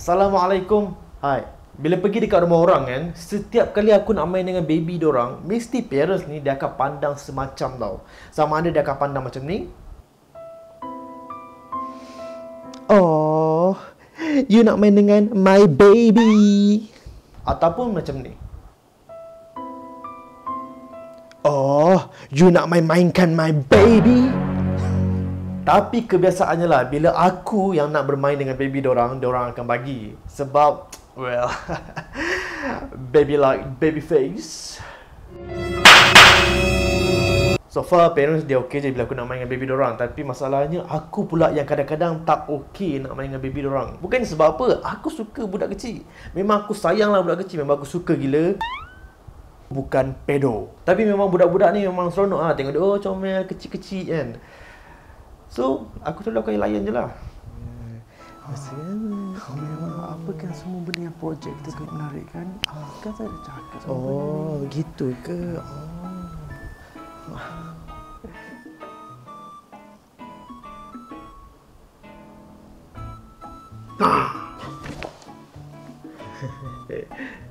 Assalamualaikum. Hai. Bila pergi dekat rumah orang kan, setiap kali aku nak main dengan baby orang, mesti parents ni dia akan pandang semacam tau. Sama ada dia akan pandang macam ni. Oh, you nak main dengan my baby. Ataupun macam ni. Oh, you nak main-mainkan my baby. Tapi kebiasaannya lah bila aku yang nak bermain dengan baby dorang, dorang akan bagi. Sebab well baby like baby face. So far parents dia okay je bila aku nak main dengan baby dorang Tapi masalahnya aku pula yang kadang-kadang tak okay nak main dengan baby dorang Bukan sebab apa, aku suka budak kecil. Memang aku sayang lah budak kecil, memang aku suka gila. Bukan pedo. Tapi memang budak-budak ni memang seronok lah Tengok dia, oh comel, kecil-kecil kan So, aku selalu akan layan je lah. Oh, memang apa kan semua benda yang projek kita sangat menarik kan? Ah, kan saya dah cakap sama Oh, gitu ke? Oh. Ah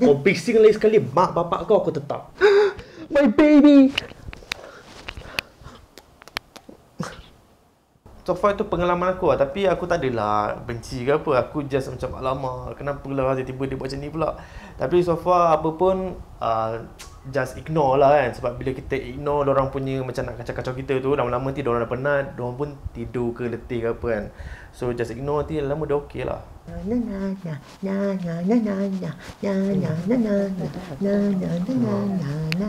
kau bising lagi sekali mak bapak kau aku tetap. My baby. So far itu pengalaman aku lah Tapi aku tak adalah benci ke apa Aku just macam alamak Kenapa lah tiba-tiba dia buat macam ni pula Tapi so far apa pun uh, Just ignore lah kan Sebab bila kita ignore orang punya Macam nak kacau-kacau kita tu Lama-lama nanti orang dah penat Diorang pun tidur ke letih ke apa kan So just ignore nanti lama dah okey lah na